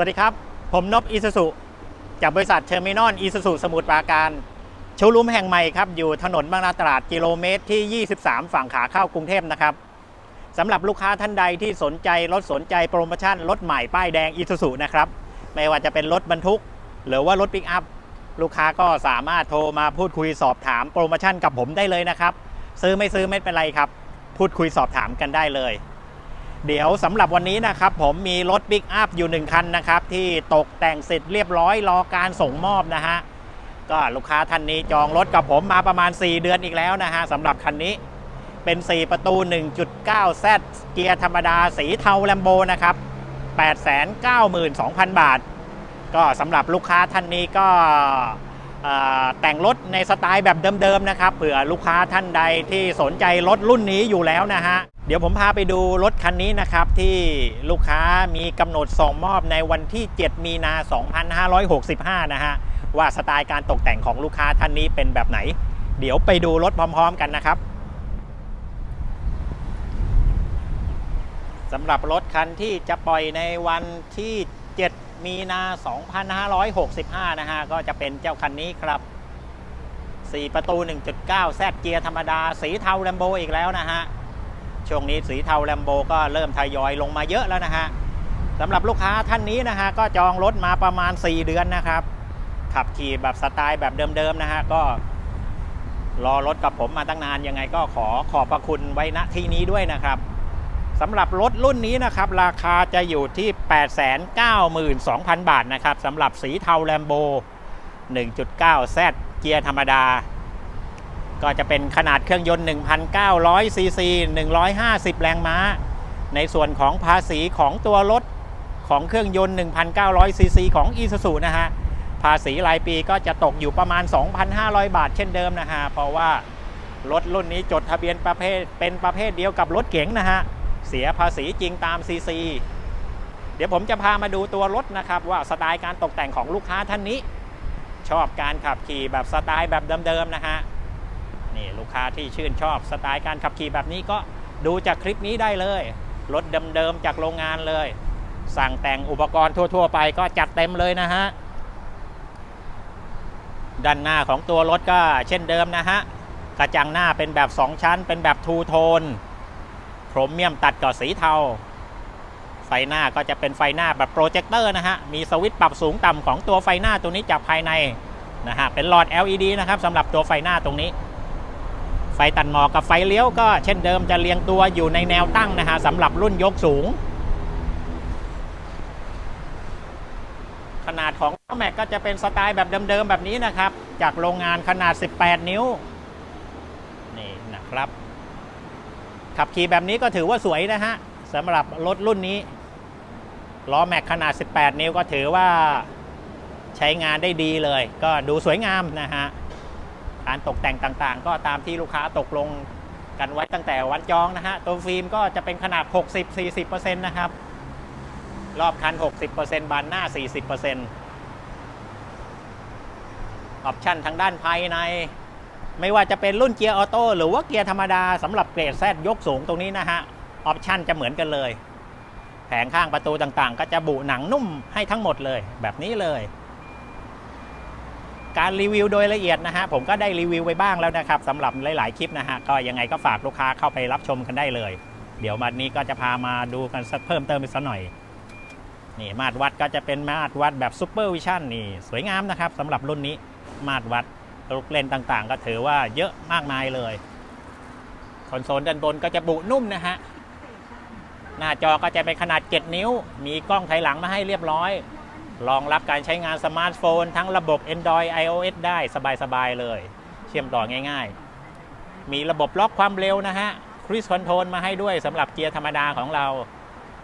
วัสดีครับ ผมนบอีสุสุจากบริษัทเทอร์มินอลอีสุสุสมุทรปราการโชว์รูมแห่งใหม่ครับอยู่ถนนบางนาตราดกิโลเมตรที่ 23 ฝั่งขาเข้ากรุงเทพนะครับสำหรับลูกค้าท่านใดที่สนใจรถสนใจโปรโมชั่นรถใหม่ป้ายแดงอีสุสุนะครับไม่ว่าจะเป็นรถบรรทุก หรือว่ารถปิกอัพลูกค้าก็สามารถโทรมาพูดคุยสอบถามโปรโมชั่นกับผมได้เลยนะครับ ซื้อไม่ซื้อไม่เป็นไรครับ พูดคุยสอบถามกันได้เลย เดี๋ยวสำหรับวันนี้นะครับผมมีรถปิกอัพอยู่หนึ่งคันนะครับ ที่ตกแต่งเสร็จเรียบร้อยรอการส่งมอบนะฮะ ก็ลูกค้าท่านนี้จองรถกับผมมาประมาณ 4 เดือนอีกแล้วนะฮะสำหรับคันนี้เป็น 4 ประตู 1.9 Z เกียร์ธรรมดาสีเทาแลมโบนะครับ 892,000 บาท ก็สำหรับลูกค้าท่านนี้ก็แต่งรถในสไตล์แบบเดิมๆนะครับเผื่อลูกค้าท่านใดที่สนใจรถรุ่นนี้อยู่แล้วนะฮะ เดี๋ยวผมพาไปดูรถคันนี้นะครับ ที่ลูกค้ามีกำหนดส่งมอบในวันที่ 7 มีนา 2565 นะฮะ ว่าสไตล์การตกแต่งของลูกค้าท่านนี้เป็นแบบไหน เดี๋ยวไปดูรถพร้อม ๆ กันนะครับสำหรับรถคันที่จะปล่อยในวันที่ 7 มีนา 2565 นะฮะ ก็จะเป็นเจ้าคันนี้ครับ 4 ประตู 1.9 แซดเกียร์ธรรมดา สีเทาแลมโบอีกแล้วนะฮะ ช่วงนี้สีเทาแลมโบก็เริ่มทยอยลงมาเยอะแล้วนะฮะสำหรับลูกค้าท่านนี้นะฮะก็จองรถมาประมาณ 4 เดือนนะครับ ขับขี่แบบสไตล์แบบเดิมๆนะฮะก็ รอรถกับผมมาตั้งนานยังไงก็ขอขอบพระคุณไว้ณที่นี้ด้วยนะครับสำหรับรถรุ่นนี้นะครับ ราคาจะอยู่ที่ 892,000 บาทนะครับสำหรับสีเทาแลมโบ1.9 Z เกียร์ธรรมดา ก็จะเป็นขนาดเครื่องยนต์ 1,900 ซีซี 150 แรงม้า ในส่วนของภาษีของตัวรถของเครื่องยนต์ 1,900 ซีซีของ Isuzu นะฮะ ภาษีรายปีก็จะตกอยู่ประมาณ 2,500 บาทเช่นเดิมนะฮะ เพราะว่ารถรุ่นนี้จดทะเบียนประเภทเป็นประเภทเดียวกับรถเก๋งนะฮะ เสียภาษีจริงตามซีซีเดี๋ยวผมจะพามาดูตัวรถนะครับ ว่าสไตล์การตกแต่งของลูกค้าท่านนี้ ชอบการขับขี่แบบสไตล์แบบเดิมๆนะฮะ ลูกค้าที่ชื่นชอบสไตล์การขับขี่แบบนี้ก็ดูจากคลิปนี้ได้เลย รถเดิมๆจากโรงงานเลย สั่งแต่งอุปกรณ์ทั่ว ๆ ไปก็จัดเต็มเลยนะฮะ ด้านหน้าของตัวรถก็เช่นเดิมนะฮะ กระจังหน้าเป็นแบบ 2 ชั้น เป็นแบบทูโทนโครเมียมตัดกับสีเทา ไฟหน้าก็จะเป็นไฟหน้าแบบโปรเจคเตอร์นะฮะ มีสวิตช์ปรับสูงต่ำของตัวไฟหน้าตัวนี้จากภายในนะฮะ เป็นหลอด LED นะครับสำหรับตัวไฟหน้าตรงนี้ ไฟตัดหมอกกับไฟเลี้ยวก็เช่นเดิมจะเรียงตัวอยู่ในแนวตั้งนะฮะสำหรับรุ่นยกสูง ขนาดของแม็กก็จะเป็นสไตล์แบบเดิมๆแบบนี้นะครับ จากโรงงานขนาด 18 นิ้ว นี่นะครับ ขับขี่แบบนี้ก็ถือว่าสวยนะฮะสำหรับรถรุ่นนี้ล้อแม็กขนาด 18 นิ้วก็ถือว่าใช้งานได้ดีเลย ก็ดูสวยงามนะฮะ การตกแต่งต่างๆ ก็ตามที่ลูกค้าตกลงกันไว้ตั้งแต่วันจองนะฮะ ตัวฟิล์มก็จะเป็นขนาด 60-40%นะครับ รอบคัน 60%บานหน้า 40%ออปชั่นทางด้านภายใน ไม่ว่าจะเป็นรุ่นเกียร์ออโต้หรือว่าเกียร์ธรรมดาสำหรับเกรดแซดยกสูงตรงนี้นะฮะ ออปชั่นจะเหมือนกันเลย แผงข้างประตูต่างๆ ก็จะบุหนังนุ่มให้ทั้งหมดเลยแบบนี้เลย การรีวิวโดยละเอียดนะฮะผมก็ได้รีวิวไว้บ้างแล้วนะครับสำหรับหลายๆคลิปนะฮะก็ยังไงก็ฝากลูกค้าเข้าไปรับชมกันได้เลย เดี๋ยววันนี้ก็จะพามาดูกันสักเพิ่มเติมอีกสักหน่อยนี่มาตรวัดก็จะเป็นมาตรวัดแบบซูเปอร์วิชั่นนี่สวยงามนะครับสำหรับรุ่นนี้มาตรวัดลูกเล่นต่างๆ ก็ถือว่าเยอะมากมายเลยคอนโซลด้านบนก็จะบุนุ่มนะฮะหน้าจอก็จะเป็นขนาด 7 นิ้ว มีกล้องถอยหลังมาให้เรียบร้อย รองรับการใช้งานสมาร์ทโฟน ทั้งระบบ Android iOS ได้สบายๆเลย เชื่อมต่อง่ายๆ มีระบบล็อกความเร็วนะฮะคริสคอนโทรลมาให้ด้วยสำหรับเกียร์ธรรมดาของเรา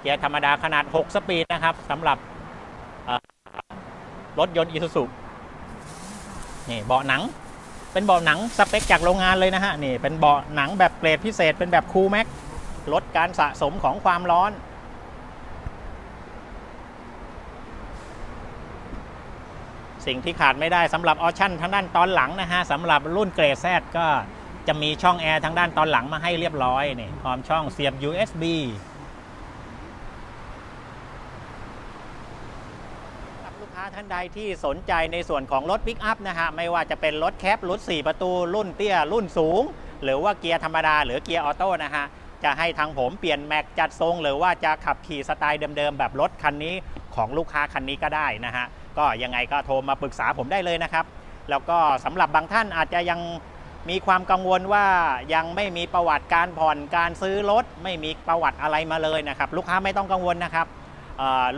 เกียร์ธรรมดาขนาด 6 สปีดนะครับสำหรับรถยนต์อีซูซุนี่เบาะหนัง เป็นเบาะหนังสเปคจากโรงงานเลยนะฮะนี่เป็นเบาะหนังแบบเกรดพิเศษเป็นแบบคูลแม็กลดการสะสมของความร้อน สิ่งที่ขาดไม่ได้สำหรับออชั่นทางด้านตอนหลังนะฮะสำหรับรุ่นเกรดแซก็จะมีช่องแอร์ทางด้านตอนหลังมาให้เรียบร้อยนี่พร้อมช่องเสียบ USB ค้าท่านใดที่สนใจในส่วนของรถปิกอัพนะฮะไม่ว่าจะเป็นรถแคปรถ4 ประตู รุ่นเตี้ย รุ่นสูง หรือว่าเกียร์ธรรมดา หรือเกียร์ออโต้นะฮะจะให้ทางผมเปลี่ยนแม็กจัดทรง หรือว่าจะขับขี่สไตล์เดิมๆแบบรถคันนี้ของลูกค้าคันนี้ก็ได้นะฮะ ก็ยังไงก็โทรมาปรึกษาผมได้เลยนะครับ แล้วก็สำหรับบางท่านอาจจะยังมีความกังวลว่ายังไม่มีประวัติการผ่อนการซื้อรถ ไม่มีประวัติอะไรมาเลยนะครับ ลูกค้าไม่ต้องกังวลนะครับ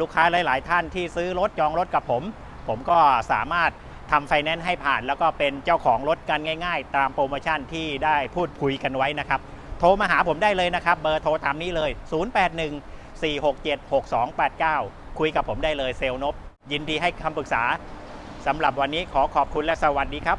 ลูกค้าหลาย ๆ ท่านที่ซื้อรถจองรถกับผม ผมก็สามารถทำไฟแนนซ์ให้ผ่าน แล้วก็เป็นเจ้าของรถกันง่าย ๆ ตามโปรโมชั่นที่ได้พูดคุยกันไว้นะครับ โทรมาหาผมได้เลยนะครับ เบอร์โทรตามนี้เลย 081 467 6289 คุยกับผมได้เลยเซลล์นบ ยินดีให้คำปรึกษาสำหรับวันนี้ขอขอบคุณและสวัสดีครับ